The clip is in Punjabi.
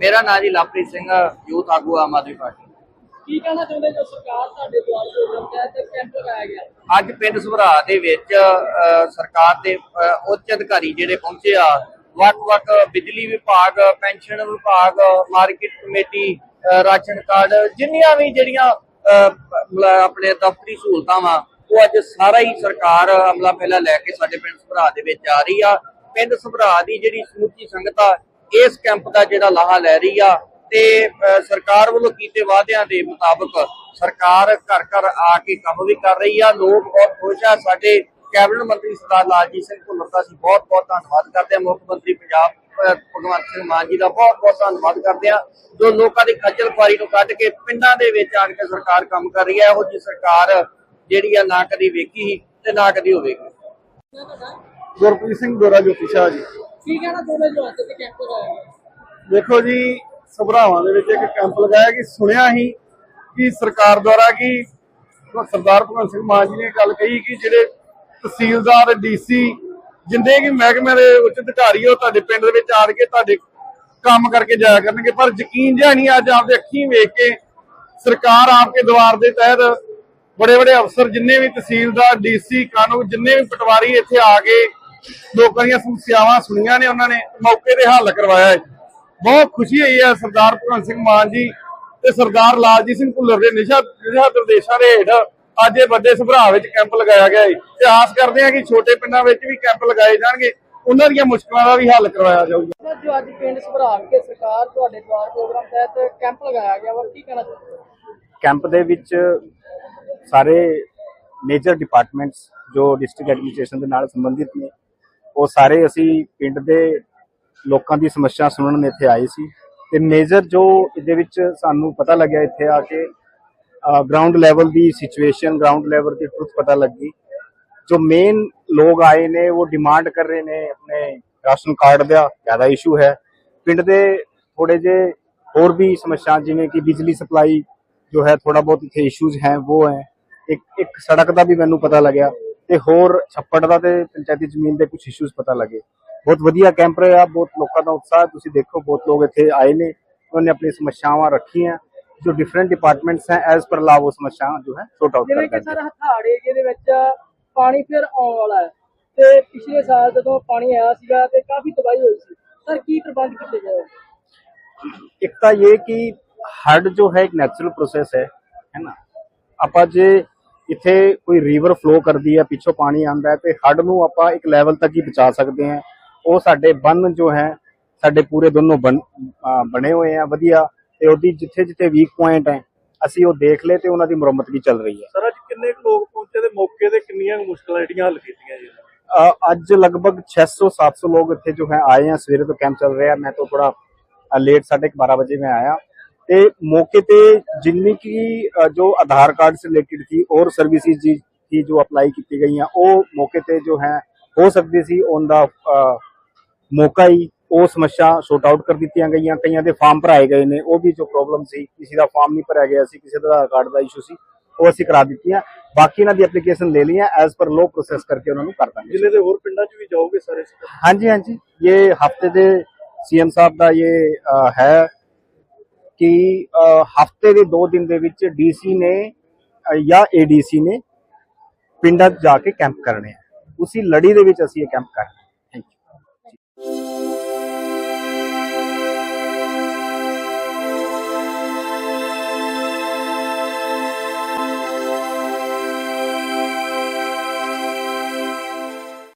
ਮੇਰਾ ਨਾਂ ਜੀ ਲਵਪ੍ਰੀਤ ਸਿੰਘ ਯੂਥ ਆਗੂ ਆਮ ਆਦਮੀ ਪਾਰਟੀ। ਕੀ ਕਹਿਣਾ ਚਾਹੁੰਦੇ ਜੋ ਸਰਕਾਰ ਤੁਹਾਡੇ ਦੁਆਰ ਪ੍ਰੋਗਰਾਮ ਤਹਿਤ ਕੈਂਪ ਲਗਾਇਆ ਗਿਆ। ਅੱਜ ਪਿੰਡ ਸੁਭਰਾ ਦੇ ਵਿੱਚ ਸਰਕਾਰ ਦੇ ਉੱਚ ਅਧਿਕਾਰੀ ਜਿਹੜੇ ਪਹੁੰਚੇ ਆ ਵੱਖ-ਵੱਖ ਬਿਜਲੀ ਵਿਭਾਗ ਪੈਨਸ਼ਨ ਵਿਭਾਗ ਮਾਰਕੀਟ ਕਮੇਟੀ ਰਾਸ਼ਨ ਕਾਰਡ ਜਿੰਨੀਆਂ ਵੀ ਜਿਹੜੀਆਂ ਆਪਣੇ ਦਫ਼ਤਰੀ ਸਹੂਲਤਾਂ ਵਾ ਉਹ ਅੱਜ ਸਾਰਾ ਹੀ ਸਰਕਾਰ ਅਮਲਾ ਪਹਿਲਾ ਲੈ ਕੇ ਸਾਡੇ ਪਿੰਡ ਸੁਭਰਾ ਦੇ ਵਿੱਚ ਆ ਰਹੀ ਆ। ਪਿੰਡ ਸੁਭਰਾ ਦੀ ਜਿਹੜੀ ਸਮੁੱਚੀ ਸੰਗਤ ਆ ਇਸ ਕੈਂਪ ਦਾ ਜਿਹੜਾ ਲਾਹਾ ਲੈ ਰਹੀ ਆ ਤੇ ਸਰਕਾਰ ਵੱਲੋਂ ਕੀਤੇ ਵਾਅਦਿਆਂ ਦੇ ਮੁਤਾਬਕ ਸਰਕਾਰ ਘਰ ਘਰ ਆ ਕੇ ਕੰਮ ਵੀ ਕਰ ਰਹੀ ਆ। ਲੋਕ ਬਹੁਤ ਖੁਸ਼ ਆ। ਸਾਡੇ ਕੈਬਨਿਟ ਮੰਤਰੀ ਸਰਦਾਰ ਲਾਲਜੀਤ ਸਿੰਘ ਭੁੱਲਰ ਦਾ ਅਸੀਂ ਬਹੁਤ ਬਹੁਤ ਧੰਨਵਾਦ ਕਰਦੇ ਹਾਂ। ਮੁੱਖ ਮੰਤਰੀ ਪੰਜਾਬ ਭਗਵੰਤ ਸਿੰਘ ਮਾਨ ਜੀ ਦਾ ਬਹੁਤ ਬਹੁਤ ਧੰਨਵਾਦ ਕਰਦੇ ਆ ਜੋ ਲੋਕਾਂ ਦੀ ਖੱਜਲ ਖੁਆਰੀ ਨੂੰ ਕੱਢ ਕੇ ਪਿੰਡਾਂ ਦੇ ਵਿੱਚ ਆਣ ਕੇ ਸਰਕਾਰ ਕੰਮ ਕਰ ਰਹੀ ਹੈ ਇਹੋ ਜਿਹੀ ਸਰਕਾਰ ਜਿਹੜੀ ਆ ਨਾ ਕਦੀ ਵੇਖੀ ਤੇ ਨਾ ਕਦੀ ਹੋਵੇਗੀ। ਨਾ ਗੁਰਪ੍ਰੀਤ ਸਿੰਘ ਗੋਰਾ ਜੋਤੀ ਸ਼ਾਹ ਜੀ। ਕੀ ਕਹਿਣਾ ਚਾਹੁੰਦੇ ਜੋ ਅੱਜ ਦੇ ਕੈਂਪ ਲਗਾਇਆ ਦੇਖੋ ਜੀ, ਸਭਰਾਵਾਂ ਦੇ ਵਿੱਚ ਇੱਕ ਕੈਂਪ ਲਗਾਇਆ ਕਿ ਸੁਣਿਆ ਹੀ ਕਿ ਸਰਕਾਰ ਦੁਆਰਾ ਕਿ ਸਰਦਾਰ ਭਗਵੰਤ ਸਿੰਘ ਮਾਨ ਜੀ ਨੇ ਗੱਲ ਕਹੀ ਕਿ ਜਿਹੜੇ ਤਹਿਸੀਲਦਾਰ, ਡੀਸੀ ਜਿੰਨੇ ਕਿ ਮਹਿਕਮੇ ਦੇ ਉੱਚ ਅਧਿਕਾਰੀ ਉਹ ਤੁਹਾਡੇ ਪਿੰਡ ਦੇ ਵਿੱਚ ਆਣ ਕੇ ਤੁਹਾਡੇ ਕੰਮ ਕਰਕੇ ਜਾਇਆ ਕਰਨਗੇ। ਪਰ ਯਕੀਨ ਜਿਹਾ ਨਹੀਂ, ਅੱਜ ਆਪਦੇ ਅੱਖੀਂ ਵੇਖ ਕੇ ਸਰਕਾਰ ਆਪਕੇ ਦਵਾਰ ਦੇ ਤਹਿਤ ਬੜੇ ਬੜੇ ਅਫਸਰ ਜਿੰਨੇ ਵੀ ਤਹਿਸੀਲਦਾਰ, ਡੀਸੀ, ਕਾਨੂੰਨ, ਜਿੰਨੇ ਵੀ ਪਟਵਾਰੀ ਇੱਥੇ ਆ ਕੇ ਲੋਕਾਂ ਦੀਆਂ ਸਮੱਸਿਆਵਾਂ ਸੁਣੀਆਂ ਨੇ ਉਹਨਾਂ ਨੇ ਮੌਕੇ ਤੇ ਹੱਲ ਕਰਵਾਇਆ ਹੈ। ਬਹੁਤ ਖੁਸ਼ੀ ਹੋਈ ਹੈ ਸਰਦਾਰ ਭਗਵੰਤ ਸਿੰਘ ਮਾਨ ਜੀ ਤੇ ਸਰਦਾਰ ਲਾਲਜੀਤ ਸਿੰਘ ਭੁੱਲਰ ਦੇ ਨਿਸ਼ਾ ਨਿਸ਼ਾ ਨਿਰਦੇਸ਼ਾਂ ਦੇ ਹੇਠ ਅੱਜ ਇਹ ਵੱਡੇ ਸੁਭਰਾ ਵਿੱਚ ਕੈਂਪ ਲਗਾਇਆ ਗਿਆ ਹੈ। ਤੇ ਆਸ ਕਰਦੇ ਹਾਂ ਕਿ ਛੋਟੇ ਪਿੰਡਾਂ ਵਿੱਚ ਵੀ ਕੈਂਪ ਲਗਾਏ ਜਾਣਗੇ। ਉਹਨਾਂ ਦੀਆਂ ਮੁਸ਼ਕਲਾਂ ਦਾ ਵੀ ਹੱਲ ਕਰਵਾਇਆ ਜਾਊਗਾ। ਜੋ ਅੱਜ ਪਿੰਡ ਸੁਭਰਾ ਕੇ ਸਰਕਾਰ ਤੁਹਾਡੇ ਦੁਆਰ ਪ੍ਰੋਗਰਾਮ ਤਹਿਤ ਕੈਂਪ ਲਗਾਇਆ ਗਿਆ ਵਾ ਕੀ ਕਹਿਣਾ ਚਾਹੁੰਦੇ ਕੈਂਪ ਦੇ ਵਿੱਚ ਸਾਰੇ ਮੇਜਰ ਡਿਪਾਰਟਮੈਂਟਸ ਜੋ ਡਿਸਟ੍ਰਿਕਟ ਐਡਮਿਨਿਸਟ੍ਰੇਸ਼ਨ ਦੇ ਨਾਲ ਸੰਬੰਧਿਤ ਨੇ ਉਹ ਸਾਰੇ ਅਸੀਂ ਪਿੰਡ ਦੇ ਲੋਕਾਂ ਦੀ ਸਮੱਸਿਆ ਸੁਣਨ ਇੱਥੇ ਆਏ ਸੀ। ਤੇ ਮੇਜਰ ਜੋ ਇਹਦੇ ਵਿੱਚ ਸਾਨੂੰ ਪਤਾ ਲੱਗਿਆ ਇੱਥੇ ਆ ਕੇ ਗਰਾਊਂਡ ਲੈਵਲ ਦੀ ਸਿਚੁਏਸ਼ਨ ਗਰਾਊਂਡ ਲੈਵਲ ਦੀ ਟਰੁੱਥ ਪਤਾ ਲੱਗੀ। ਜੋ ਮੇਨ ਲੋਕ ਆਏ ਨੇ, ਉਹ ਡਿਮਾਂਡ ਕਰ ਰਹੇ ਨੇ ਆਪਣੇ ਰਾਸ਼ਨ ਕਾਰਡ ਦਾ, ਜ਼ਿਆਦਾ ਇਸ਼ੂ ਹੈ। ਪਿੰਡ ਦੇ ਥੋੜੇ ਜੇ ਹੋਰ ਵੀ ਸਮੱਸਿਆ, ਜਿਵੇਂ ਕਿ ਬਿਜਲੀ ਸਪਲਾਈ ਜੋ ਹੈ ਥੋੜਾ ਬਹੁਤ ਇੱਥੇ ਇਸ਼ੂਜ਼ ਹੈ, ਉਹ ਹੈ। ਇੱਕ ਇੱਕ ਸੜਕ ਦਾ ਵੀ ਮੈਨੂੰ ਪਤਾ ਲੱਗਿਆ। ਤੇ ਹੋਰ ਛੱਪੜ ਦਾ ਤੇ ਪੰਚਾਇਤੀ ਜ਼ਮੀਨ ਦੇ ਕੁਝ ਇਸ਼ੂਜ਼ ਪਤਾ ਲੱਗੇ। ਬਹੁਤ ਵਧੀਆ ਕੈਂਪ ਰਿਹਾ ਬਹੁਤ ਲੋਕਾਂ ਦਾ ਉਤਸ਼ਾਹ ਤੁਸੀਂ ਦੇਖੋ ਬਹੁਤ ਲੋਕ ਇੱਥੇ ਆਏ ਨੇ ਉਹਨਾਂ ਨੇ ਆਪਣੀ ਸਮੱਸਿਆਵਾਂ ਰੱਖੀਆਂ ਜੋ ਡਿਫਰੈਂਟ ਡਿਪਾਰਟਮੈਂਟਸ ਹੈ ਐਸ ਪਰ ਲਾ ਉਹ ਸਮੱਸਿਆਵਾਂ ਜੋ ਹੈ ਸੋਰਟ ਆਊਟ ਜਿਵੇਂ ਕਰ ਕਿ ਕਰਦੇ ਸਰ ਹਥਾੜ ਏਰੀਏ ਦੇ ਵਿੱਚ ਪਾਣੀ ਫਿਰ ਆਉਣ ਵਾਲਾ ਹੈ ਤੇ ਪਿਛਲੇ ਸਾਲ ਜਦੋਂ ਪਾਣੀ ਆਇਆ ਸੀਗਾ ਤੇ ਕਾਫੀ ਤਬਾਹੀ ਹੋਈ ਸੀ। ਸਰ ਕੀ ਪ੍ਰਬੰਧ ਕੀਤੇ ਗਏ ਇੱਕ ਤਾਂ ਇਹ ਕਿ ਹੜ ਜੋ ਹੈ ਇੱਕ ਨੈਚੁਰਲ ਪ੍ਰੋਸੈਸ ਹੈ ਹੈ ਨਾ। ਆਪਾਂ ਜੇ ਇੱਥੇ ਕੋਈ ਰਿਵਰ ਫਲੋ ਕਰਦੀ ਹੈ ਪਿੱਛੋਂ ਪਾਣੀ ਹੈ ਤੇ ਹੜ ਨੂੰ ਆਪਾਂ ਇੱਕ ਲੈਵਲ ਤੱਕ ਹੀ ਬਚਾ ਸਕਦੇ ਹਾਂ। ਉਹ ਸਾਡੇ ਬੰਨ ਜੋ ਹੈ ਸਾਡੇ ਪੂਰੇ ਦੋਨੋਂ ਬਣੇ ਹੋਏ ਆ ਵਧੀਆ। ਤੇ ਉਹਦੀ ਜਿੱਥੇ ਜਿੱਥੇ ਵੀਕ ਪੁਆਇੰਟ ਹੈ ਅਸੀਂ ਉਹ ਦੇਖ ਲਏ ਤੇ ਉਹਨਾਂ ਦੀ ਮੁਰੰਮਤ ਵੀ ਚੱਲ ਰਹੀ ਹੈ। ਸਰ ਅੱਜ ਕਿੰਨੇ ਲੋਕ ਪਹੁੰਚੇ ਤੇ ਮੌਕੇ ਤੇ ਕਿੰਨੀਆਂ ਮੁਸ਼ਕਲਾਂ ਜਿਹੜੀਆਂ ਹੱਲ ਕੀਤੀਆਂ ਜੀ? ਅੱਜ ਲਗਭਗ 600 700 ਲੋग ਇੱਥੇ ਜੋ ਹੈ ਆਏ हैं ਸਵੇਰੇ ਤੋਂ ਕੈਂਪ ਚੱਲ ਰਿਹਾ। ਮੈਂ ਤਾਂ ਥੋੜਾ ਲੇਟ ਸਾਢੇ ਕੁ 12 ਵਜੇ ਮੈਂ ਆਇਆ। ਤੇ मौके ਤੇ ਜਿੰਨੀ ਕਿ ਜੋ ਆਧਾਰ ਕਾਰਡ ਸੇ ਰਿਲੇਟਡ ਸੀ ਔਰ ਸਰਵਿਸਿਜ਼ ਜੀ ਕੀ ਜੋ ਅਪਲਾਈ ਕੀਤੀ ਗਈਆਂ ਉਹ ਮੌਕੇ ਤੇ ਜੋ ਹੈ ਹੋ ਸਕਦੀ ਸੀ ਔਨ ਦਾ ਮੌਕਾ ਹੀ ਉਹ ਸਮੱਸਿਆ ਸ਼ੋਟ ਆਊਟ ਕਰ ਦਿੱਤੀਆਂ ਗਈਆਂ। ਕਈਆਂ ਦੇ ਫਾਰਮ ਭਰਾਏ ਗਏ ਨੇ ਉਹ ਵੀ ਜੋ ਪ੍ਰੋਬਲਮ ਸੀ ਕਿਸੇ ਦਾ ਫਾਰਮ ਨਹੀਂ ਭਰਿਆ ਗਿਆ ਸੀ ਕਿਸੇ ਦਾ ਆਧਾਰ ਕਾਰਡ ਦਾ ਇਸ਼ੂ ਸੀ ਉਹ ਅਸੀਂ ਕਰਾ ਦਿੱਤੀਆਂ। ਬਾਕੀ ਇਹਨਾਂ ਦੀ ਐਪਲੀਕੇਸ਼ਨ ਲੈ ਲਈਆਂ ਐਸ ਪਰ ਲੋ ਪ੍ਰੋਸੈਸ ਕਰਕੇ ਉਹਨਾਂ ਨੂੰ ਕਰ ਦਾਂਗੇ। ਜ਼ਿਲ੍ਹੇ ਦੇ ਹੋਰ ਪਿੰਡਾਂ 'ਚ ਵੀ ਜਾਓਗੇ ਸਾਰੇ? ਹਾਂਜੀ ਹਾਂਜੀ। ਇਹ ਹਫ਼ਤੇ ਦੇ ਸੀਐਮ ਸਾਹਿਬ ਦਾ ਇਹ ਹੈ। ਕਿ ਹਫ਼ਤੇ ਦੇ 2 ਦਿਨ ਦੇ ਵਿੱਚ ਡੀਸੀ ਨੇ ਅ, ਜਾਂ ਏਡੀਸੀ ਨੇ ਪਿੰਡਾਂ 'ਚ ਜਾ ਕੇ ਕੈਂਪ ਕਰਨੇ ਆ। ਉਸੇ ਲੜੀ ਦੇ ਵਿੱਚ ਅਸੀਂ ਇਹ ਕੈਂਪ ਕਰ